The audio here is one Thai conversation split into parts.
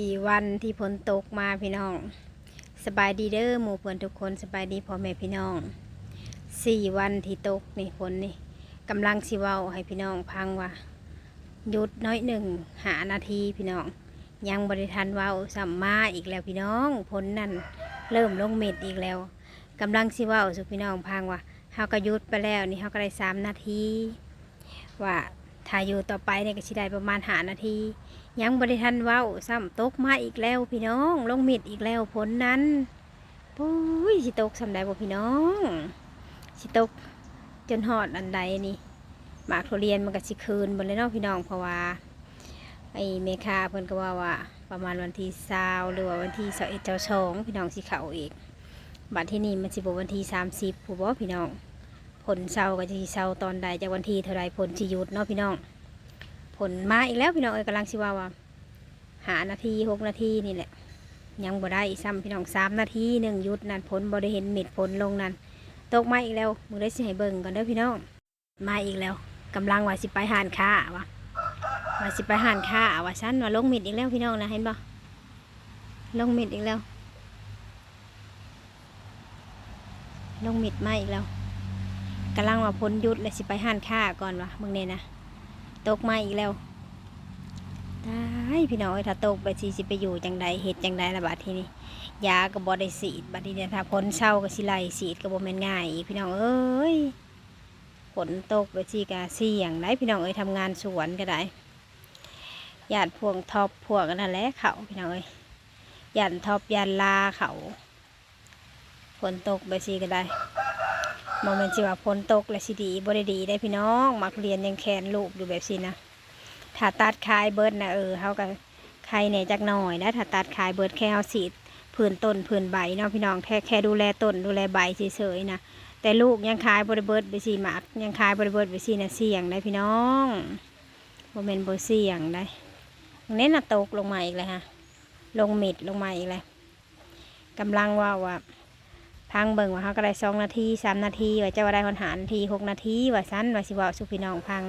สี่วันที่ฝนตกมาพี่น้อง สบายดีเด้อหมู่เพื่อนทุกคนสบายดีพ่อแม่พี่น้องสี่วันที่ตกนี่ฝนนี่กำลังสิเว้าให้พี่น้องพังว่าหยุดน้อยหนึ่งหานาทีพี่น้อง ยังบริทันเว้าสัมมาอีกแล้วพี่น้องฝนนั่นเริ่มลงเม็ดอีกแล้วกำลังสิเว้าสุพี่น้องพังว่าเฮาก็หยุดไปแล้วนี่เฮาก็ได้สามนาทีว่า ถ้าอยู่ต่อไปเนี่ยก็สิได้ประมาณหานาที ยังบริทันเว้าซ้ำตกมาอีกแล้วพี่น้อง ลงมิดอีกแล้วผลนั้นปุ้ยสิตกสำใดบ่พี่น้องสิตกจนหอดอันใดนี่หมากทุเรียนมันก็สิคืนหมดเลยเนาะพี่น้องเพราะว่าไอ้เมคาเพิ่นก็ว่าว่า ประมาณวันที่ซาวหรือว่าวันที่สเอ็ดเจ้าสองพี่น้องสิเข้าอีกบัดที่นี่มันสิบวันที่สามสิบผู้บ่พี่น้อง ผลเศร้าก็จะเศร้าตอนใดจากวันที่เท่าไรผลสิหยุดเนาะพี่น้อง ผลมาอีกแล้วพี่น้องเอ้ยกำลังสิว่าว่าหานาทีหกนาทีนี่แหละ ยังบ่ได้ซ้ำพี่น้องสามนาทีหนึ่งหยุดนั่นผลบ่ได้เห็นเม็ดผลลงนั่นตกมาอีกแล้วมึงได้สิให้เบิ่งก่อนเด้อพี่น้องมาอีกแล้วกำลังว่าสิไปหานค้าวะว่าสิไปหานค้าว่าฉันว่าลงเม็ดอีกแล้วพี่น้องนะเห็นบ่ลงเม็ดอีกแล้ว ลงเม็ดมาอีกแล้วำลังว่าผลหยุดเลยสิไปหานค้าก่อนวะมึงเนี่ยนะตกมาอีกแล้วได้พี่น้องเอ้ยถ้าตกไปสิสิไปอยู่จังใดเห็ดจังใดละบาดทีนี้ยาก็บ่ได้สีดบัดนี้เนี่ยถ้าพ้นเศร้าก็สิไลสีดก็บ่แม่นง่ายอีกพี่น้องเอ้ยฝนตกไปสิกาเสี่ยงได้พี่น้องเอ้ยทำงานสวนก็ได้หยานพวงทอปพวกนั่นแหละเขาพี่น้องเอ้ยยานทอปยานลาเขาฝนตกไปสิก็ได้ โมเมนต์สิว่าฝนตกและสิดีบ่ได้ดีได้พี่น้องมักเรียนยังแคนลูกอยู่แบบสินะถ้าตัดคายเบิดนะเออเขาก็ใครเนี่ยจักหน่อยนะถ้าตัดคายเบิดแค่เอาสีดพื้นต้นพื้นใบเนาะพี่น้องแค่แค่ดูแลต้นดูแลใบเฉยๆนะแต่ลูกยังคายบริเบิดไปสิหมากยังคายบริเบิดไปสินะเสี่ยงได้พี่น้องโมเมนต์โบเสี่ยงได้เน้นนะตกลงมาอีกเลยฮะลงม็ดลงมาอีกเลยกำลังว่าว่า พังเบิ่งว่าเขาก็ได้สองนาทีสามนาทีว่าจะว่าได้คนหารนาทีหกนาทีว่าสั้นว่าสิว่าสุพี่น้องพัง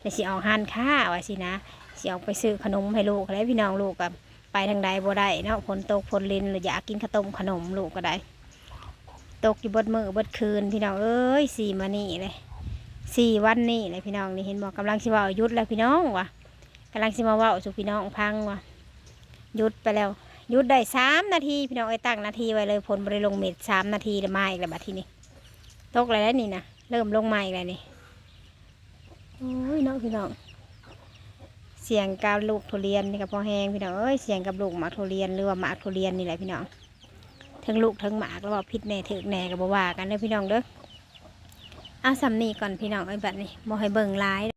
แล้วสิออกหันค่าว่าสินะสิออกไปซื้อขนมให้ลูกแล้วพี่น้องลูกกับไปทางใดบ่ได้เนาะฝนตกฝนลินหรืออยากกินข้าวต้มขนมลูกก็ได้ ตกอยู่บดมือบดคืนพี่น้องเอ้ยสี่มานี่เลยสี่วันนี่เลยพี่น้องนี่เห็นบอกกำลังสิว่าหยุดแล้วพี่น้องว่ะกำลังสิมาว่าสุพี่น้องพังว่ะหยุดไปแล้ว ยุดได้สามนาทีพี่น้องเอ้ตั้งนาทีไว้เลยผลบริลงเม็ดสามนาทีล้วมาอีกแล้วบัดทีนี้ตกอะไรแล้วนี่นะเริ่มลงมาอีกแล้วนี่โอ้ยน้องพี่น้องเสียงการลูกทุเรียนนี่กับพ่อแห้งพี่น้องเอ้ยเสียงกับลูกหมากทุเรียนหรือว่าหมากทุเรียนนี่แหละพี่น้องทั้งลูกทั้งหมากแล้วว่าพิษแน่ถึกแน่กับว่ากันเด้อพี่น้องเด้อเอาสำนีก่อนพี่น้องไอ้บัดนี้บ่ให้เบิ่งหลาย